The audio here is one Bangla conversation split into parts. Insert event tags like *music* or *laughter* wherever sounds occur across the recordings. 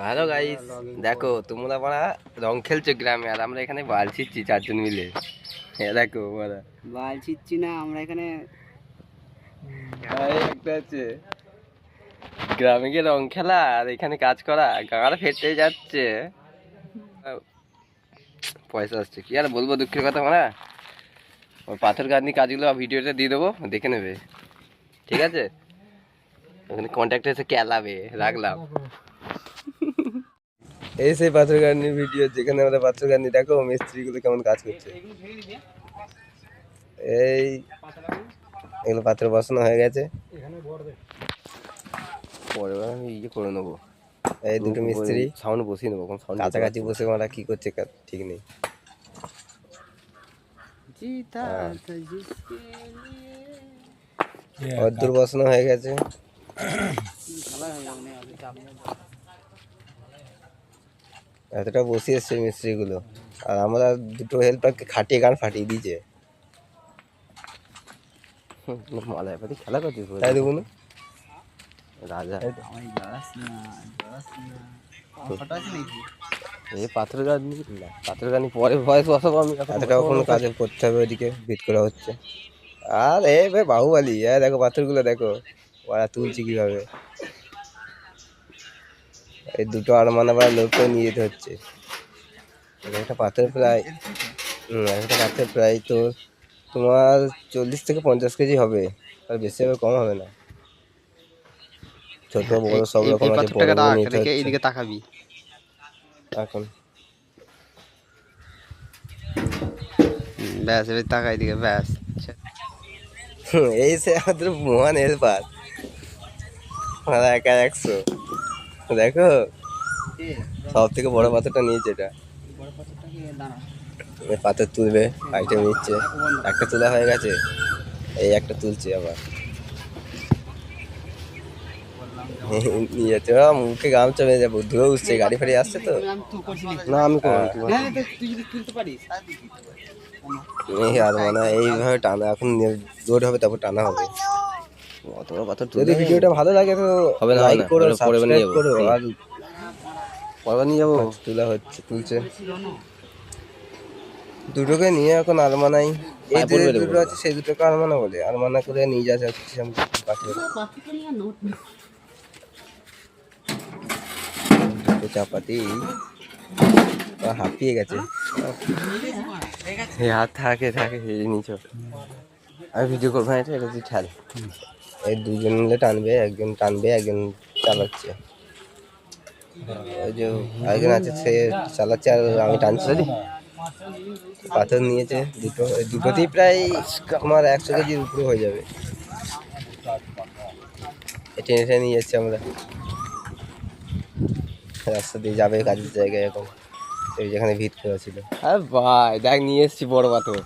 হ্যালো গাইস দেখো তোমরা মারা রং খেলছো গ্রামে আর আমরা এখানে বাল ছিচ্ছি চারজন মিলে। এ দেখো মারা বাল ছিচ্ছি না আমরা এখানে একটা আছে গ্রামে গিয়ে রং খেলা আর এখানে কাজ করা গাঁড় ফেটে যাচ্ছে। পয়সা আসছে কি আর বলব দুঃখের কথা মারা ওই পাথর গাঁথনি কাজগুলো ভিডিওটা দিয়ে দেবো দেখে নেবে। ঠিক আছে? ওখানে কন্ট্যাক্ট এসে কেলাবে রাখলাম। এই সেই পাথর গাঁথনির ভিডিও যেখানে আমরা পাথর গাঁথনি দেখো মিস্ত্রিগুলো কেমন কাজ করছে। এই এগুলো পাথর বসানো হয়ে গেছে। পরে আমি ইয়ে করে নেব। এই দুটো মিস্ত্রি সাউন্ড বসিয়ে নেব কাছাকাছি বসে ওরা কি করছে ঠিক নেই। জিতা হ্যাঁ। অদ্দূর বসানো হয়ে গেছে *coughs* খেলা হয়ে যাবে না, আগে চাপ নেই। এতটা বসে এসছে মিস্ত্রিগুলো। আর আমরা দুটো হেল্পারকে খাটিয়ে গান ফাটিয়ে দিয়েছে। মালায় পাতি খেলা করছিস তাই দেখুন রাজা? এই পাথর না পাথর পরে ভয়েস বসাবো আমি এতটাও কোনো কাজে করতে হবে ওদিকে ভিট করা হচ্ছে। আর এ ভাই বাহুবালি হ্যাঁ দেখো পাথরগুলো দেখো। ওরা তুলছে কীভাবে? এই দুটো আরমান আবার লোককে নিয়ে যেতে হচ্ছে। এক একটা পাথর প্রায় একটা পাথর প্রায় তো তোমার চল্লিশ থেকে পঞ্চাশ কেজি হবে আর বেশি হবে কম হবে না। ছোট বড় সব রকম আছে। এইদিকে তাকাবি। এখন। ব্যাস এবার তাকা এইদিকে ব্যাস। এই সে আমাদের মহান হেল্পার আমরা একা একশো। দেখো সব থেকে বড় পাথরটা নিয়েছে এটা। পাথর তুলবে আইটেম নিচ্ছে। একটা তোলা হয়ে গেছে এই একটা তুলছে আবার। নিয়ে যাচ্ছে মুখে গামছা বেঁধে যাব ধুয়ে উঠছে গাড়ি ফাড়ি আসছে তো। না আমি এই আর মানে এইভাবে টানা এখন লোড হবে তারপর টানা হবে। যদি ভিডিওটা ভালো লাগে তো হবে না, লাইক করো পরে সাবস্ক্রাইব করো আর পরে নিয়ে যাব। তোলা হচ্ছে তুলছে। দুটোকে নিয়ে এখন আলমানাই এই যে দুটো আছে সেই দুটোকে আলমানা বলে। আলমানা করে নিয়ে যা যাচ্ছে আমি চাপাতি। হাঁপিয়ে গেছে। এই হাত থাকে থাকে এই নিচে। আমি ভিডিও করব না, এটা এটা তুই এই দুজন মিলে টানবে, একজন টানবে, একজন চালাচ্ছে। ওই যে একজন আছে, সে চালাচ্ছে আর আমি টানছি পাথর নিয়েছে, দুটো দুটোতেই প্রায় আমার একশো কেজির উপরে হয়ে যাবে। টেনে টেনে নিয়ে যাচ্ছি আমরা। রাস্তা দিয়ে যাবে কাজের জায়গায় এই যেখানে ভিত করা ছিল। আর ভাই, দেখ, নিয়ে এসছি বড় পাথর।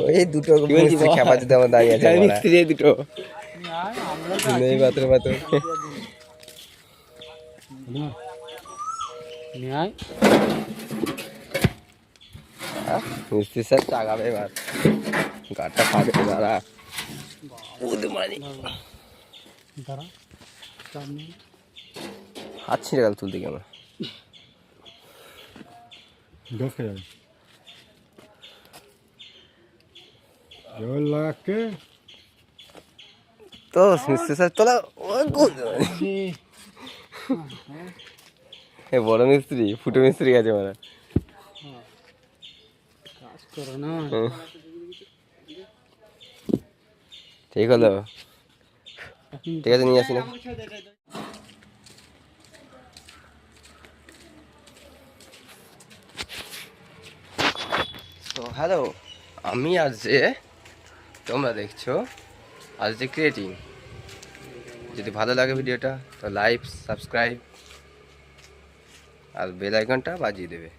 ওই দুটো মিস্ত্রি খেপা যদি আমার দাঁড়িয়ে আছে। মিস্ত্রি এই দুটো। নেই মিস্ত্রি স্যার টাকাবে এবার। গাটা খাবে দাঁড়া। হাত ছিঁড়ে গেল তুলতে কেন তো মিস্ত্রি স্যার তোলা। এ বড় মিস্ত্রি ফুটো মিস্ত্রি গেছে মারা। ঠিক হলো ঠিক আছে নিয়ে আসি না তো হ্যালো আমি আজ তোমরা দেখছ আজ যে ক্রিয়েটিং যদি ভালো লাগে ভিডিওটা তো লাইক সাবস্ক্রাইব আর বেল আইকনটা বাজিয়ে দেবে।